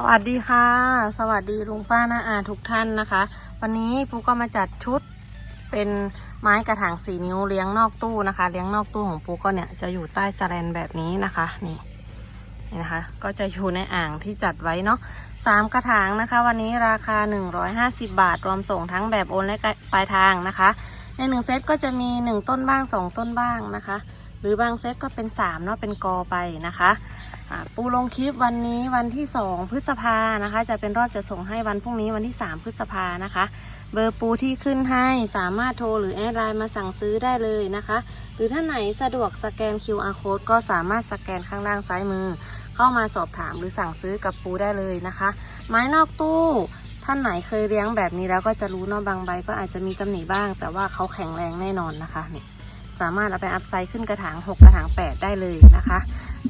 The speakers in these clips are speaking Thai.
สวัสดีค่ะ สวัสดีลุงป้าน้าอาทุกท่านนะคะ วันนี้ปูก็มาจัดชุดเป็นไม้กระถางสีนิ้วเลี้ยงนอกตู้นะคะ เลี้ยงนอกตู้ของปูก็เนี่ยจะอยู่ใต้สแลนแบบนี้นะคะนี่นี่นะคะ ก็จะอยู่ในอ่างที่จัดไว้เนาะสามกระถางนะคะ วันนี้ราคา 150 บาท รวมส่งทั้งแบบโอนและปลายทางนะคะ ในหนึ่งเซตก็จะมีหนึ่งต้นบ้างสองต้นบ้างนะคะ หรือบางเซตก็เป็นสามเนาะเป็นกอไปนะคะ ปูลงคลิปวันนี้วันที่2พฤษภานะคะ จะเป็นรอบจะส่งให้วันพรุ่งนี้วันที่3พฤษภานะคะ เบอร์ปูที่ขึ้นให้สามารถโทรหรือแอดไลน์มาสั่งซื้อได้เลยนะคะ หรือท่านไหนสะดวกสแกน QR code ก็สามารถสแกนข้างล่างซ้ายมือ เข้ามาสอบถามหรือสั่งซื้อกับปูได้เลยนะคะ ไม้นอกตู้ท่านไหนเคยเลี้ยงแบบนี้แล้วก็จะรู้เนาะบางใบก็อาจจะมีตำหนิบ้าง แต่ว่าเขาแข็งแรงแน่นอนนะคะเนี่ย สามารถเอาไปอัพไซด์ขึ้นกระถาง 6 กระถาง 8 ได้เลยนะคะ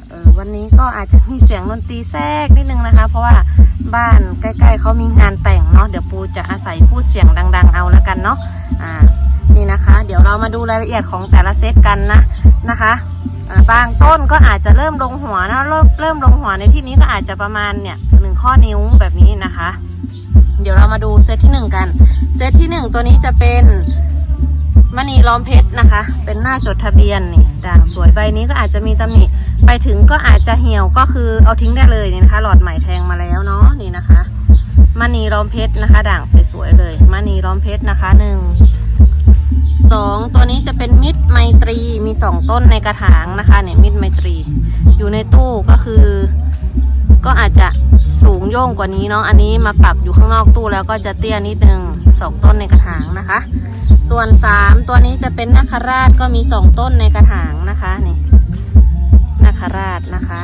เออวันนี้ก็อาจจะมีเสียงดนตรีแทรกนิดนึงนะคะ เพราะว่าบ้านใกล้ๆเขามีงานแต่งเนาะเดี๋ยวปูจะอาศัยพูดเสียงดัง ๆ เอาแล้วกันเนาะอ่านี่นะคะ เดี๋ยวเรามาดูรายละเอียดของแต่ละเซตกันนะนะคะบางต้นก็อาจจะเริ่มลงหัวนะเริ่มเริ่มลงหัวในที่นี้ก็อาจจะประมาณเนี่ยหนึ่งข้อนิ้วแบบนี้นะคะ เดี๋ยวเรามาดูเซตที่หนึ่งกัน เซตที่หนึ่งตัวนี้จะเป็น มณีล้อมเพชรนะคะ เป็นหน้าจดทะเบียนนี่ด่างสวยใบนี้ก็อาจจะมีตำหนิไปถึงก็อาจจะเหี่ยวก็คือเอาทิ้งได้เลยนี่นะคะ หลอดใหม่แทงมาแล้วเนาะนี่นะคะมณีล้อมเพชรนะคะ ด่างสวยๆเลยมณีล้อมเพชรนะคะหนึ่งสองตัวนี้จะเป็นมิตรไมตรีมีสองต้นในกระถางนะคะเนี่ยมิตรไมตรี อยู่ในตู้ก็คือ ก็อาจจะสูงโย่งกว่านี้เนาะอันนี้มาปรับอยู่ข้างนอกตู้แล้วก็จะเตี้ยนิดนึงสองต้นในกระถางนะคะ ส่วนสามตัวนี้จะเป็นนาคราชก็มีสองต้นในกระถางนะคะนี่นาคราชนะคะ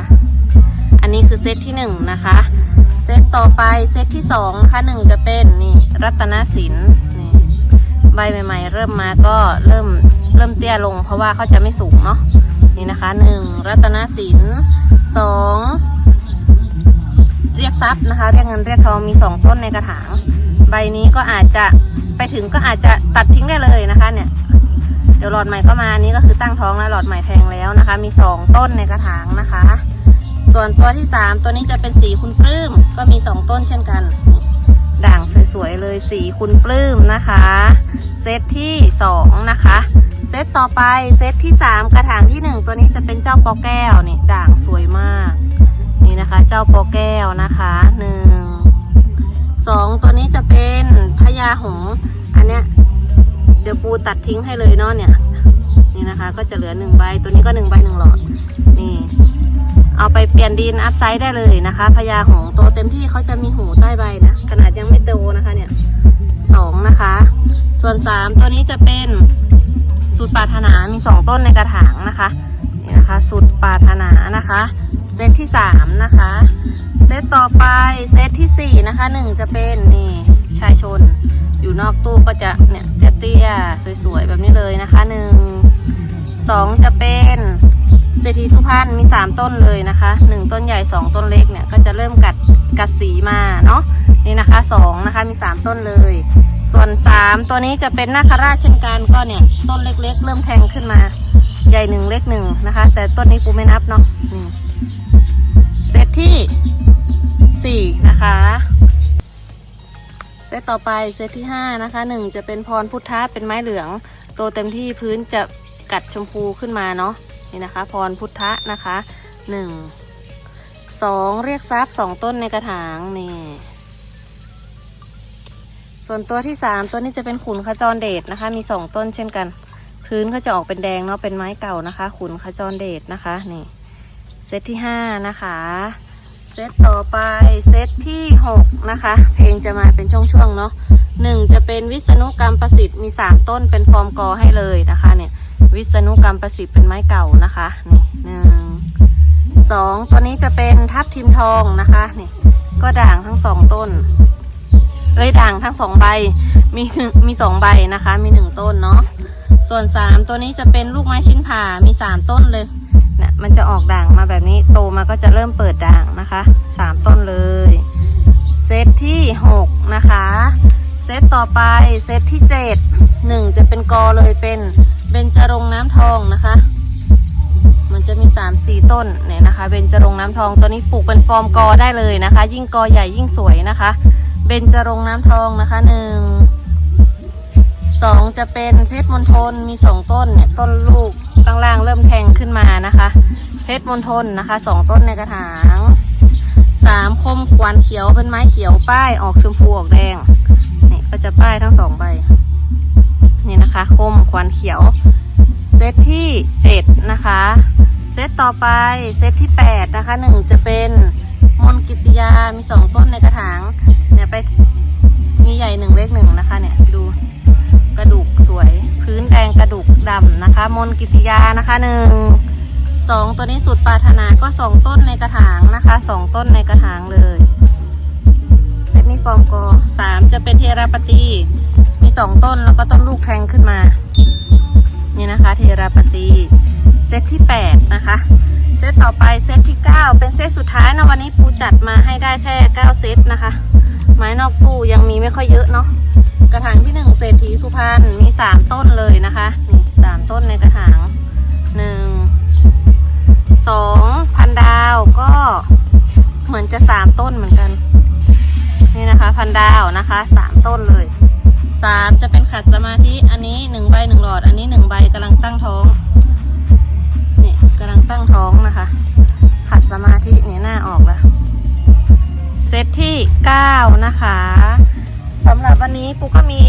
อันนี้คือเซตที่หนึ่งนะคะ เซตต่อไปเซตที่สองนะคะหนึ่งจะเป็นนี่รัตนศิลป์นี่ใบใหม่ๆ เริ่มมาก็เริ่มเริ่มเตี้ยลง เพราะว่าเขาจะไม่สูงเนาะนี่นะคะหนึ่งรัตนศิลป์สองเรียกทรัพย์นะคะ เรียกเงินเรียกทองมีสองต้นในกระถาง ใบนี้ก็อาจจะ ไปถึงก็อาจจะตัดทิ้งได้เลยนะคะเนี่ย เดี๋ยวหลอดใหม่ก็มานี้ก็คือตั้งท้องแล้วหลอดใหม่แทงแล้วนะคะ มีสองต้นในกระถางนะคะ ส่วนตัวที่สามตัวนี้จะเป็นสีคุณปลื้มก็มีสองต้นเช่นกัน ด่างสวยๆเลยสีคุณปลื้มนะคะ เซตที่สองนะคะเซตต่อไปเซตที่สามกระถางที่หนึ่งตัวนี้จะเป็นเจ้าปอแก้วนี่ด่างสวยมาก นี่นะคะ เจ้าปอแก้วนะคะหนึ่งสองตัวนี้จะเป็น ญาหงอันเนี้ยเดี๋ยวปูตัดทิ้งให้เลยเนาะเนี่ย นี่นะคะ ก็จะเหลือหนึ่งใบตัวนี้ก็หนึ่งใบหนึ่งหลอด นี่ เอาไปเปลี่ยนดินอัพไซด์ได้เลยนะคะพญาหงโตเต็มที่เขาจะมีหูใต้ใบนะขนาดยังไม่โตนะคะ เนี่ยสองนะคะ ส่วนสามตัวนี้จะเป็นสุดปรารถนามีสองต้นในกระถางนะคะนี่นะคะสุดปรารถนานะคะเซตที่สามนะคะ เซตต่อไปเซตที่สี่นะคะหนึ่งจะเป็นนี่ ชายชน อยู่นอกตู้ก็จะเนี่ยเตี้ยๆสวยๆแบบนี้เลยนะคะหนึ่งสองจะเป็นเศรษฐีสุพรรณมีสามต้นเลยนะคะหนึ่งต้นใหญ่สองต้นเล็กเนี่ยก็จะเริ่มกัดกัดสีมาเนาะนี่นะคะสองนะคะมีสามต้นเลย ส่วนสามตัวนี้จะเป็นนาคราชเช่นกันก็เนี่ยต้นเล็ก ๆ เริ่มแทงขึ้นมา ใหญ่หนึ่งเล็กหนึ่งนะคะ แต่ต้นนี้ปูไม่นับเนาะเซตที่สี่นะคะ ตต่อไปเซตที่ห้านะคะหนึ่งจะเป็นพรพุทธะเป็นไม้เหลืองโตเต็มที่พื้นจะกัดชมพูขึ้นมาเนาะนี่นะคะ พรพุทธะนะคะหนึ่งสองเรียกทรัพย์สองต้นในกระถางนี่ส่วนตัวที่สามตัวนี้จะเป็นขุนขจรเดชนะคะ มีสองต้นเช่นกัน พื้นเขาจะออกเป็นแดงเนาะเป็นไม้เก่านะคะ ขุนขจรเดชนะคะนี่เซตที่ห้านะคะ เซตต่อไปเซตที่หกนะคะ เพลงจะมาเป็นช่วงๆเนาะหนึ่งจะเป็นวิษณุกรรมประสิทธิ์มีสามต้นเป็นฟอร์มกอให้เลยนะคะเนี่ย วิษณุกรรมประสิทธิ์เป็นไม้เก่านะคะนี่หนึ่งสองตัวนี้จะเป็นทับทิมทองนะคะนี่ก็ด่างทั้งสองต้นเอ้ยด่างทั้งสองใบมีมีสองใบนะคะ มีหนึ่งต้นเนาะส่วนสามตัวนี้จะเป็นลูกไม้ชิ้นผ่ามีสามต้นเลยเนี่ยมันจะออกด่างมาแบบนี้โตมาก็จะเริ่มเปิดด่าง นะคะสามต้นเลย เซตที่หกนะคะ เซตต่อไปเซตที่เจ็ดหนึ่งจะเป็นกอเลยเป็นเบญจรงค์น้ำทองนะคะ มันจะมีสามสี่ต้นเนี่ยนะคะเบญจรงค์น้ำทองตัวนี้ปลูกเป็นฟอร์มกอได้เลยนะคะ ยิ่งกอใหญ่ยิ่งสวยนะคะเบญจรงค์น้ำทองนะคะหนึ่งสองจะเป็นเพชรมณฑลมีสองต้นเนี่ยต้นลูกข้างล่างเริ่มแทงขึ้นมานะคะ เพชรมณฑลนะคะสองต้นในกระถาง สามคมควันเขียวเป็นไม้เขียวป้ายออกชมพูออกแดงนี่ก็จะป้ายทั้งสองใบนี่นะคะ คมควันเขียว เซตที่เจ็ดนะคะ เซตต่อไปเซตที่แปดนะคะหนึ่งจะเป็นมนกิติยามีสองต้นในกระถางเนี่ยไปมีใหญ่หนึ่งเล็กหนึ่งนะคะเนี่ยดูกระดูกสวย พื้นแดงกระดูกดำนะคะ มนกิติยานะคะหนึ่ง สองตัวนี้สุดปรารถนาก็สองต้นในกระถางนะคะสองต้นในกระถางเลยเซตนี้ฟอร์มกอสามจะเป็นเทราปตีมีสองต้นแล้วก็ต้นลูกแทงขึ้นมา นี่นะคะ เทราปตีเซตที่8นะคะเซตต่อไปเซตที่9เป็นเซตสุดท้ายนะวันนี้ปูจัดมาให้ได้แค่9เซตนะคะ ไม้นอกตู้ยังมีไม่ค่อยเยอะเนาะกระถางที่1เศรษฐีสุพรรณมี3ต้นเลยนะคะนี่สามต้นในกระถางหนึ่ง สองพันดาวก็เหมือนจะ3ต้นเหมือนกัน นี่นะคะ พันดาวนะคะสามต้นเลยสามจะเป็นขัดสมาธิอันนี้หนึ่งใบหนึ่งหลอด อันนี้หนึ่งใบกำลังตั้งท้องนี่กำลังตั้งท้องนะคะ ขัดสมาธิเนี่ยหน้าออกแล้วเซตที่เก้านะคะสำหรับวันนี้ปูก็มี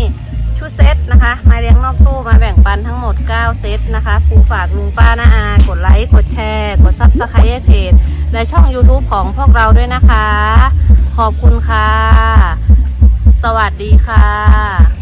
ชุดเซตนะคะ มาเลี้ยงนอกตู้มาแบ่งปันทั้งหมด 9 เซตนะคะปูฝากลุงป้านาอา ค์กดแชร์ กดซับสไครต์เพจและช่อง YouTube ของพวกเราด้วยนะคะ ขอบคุณค่ะ สวัสดีค่ะ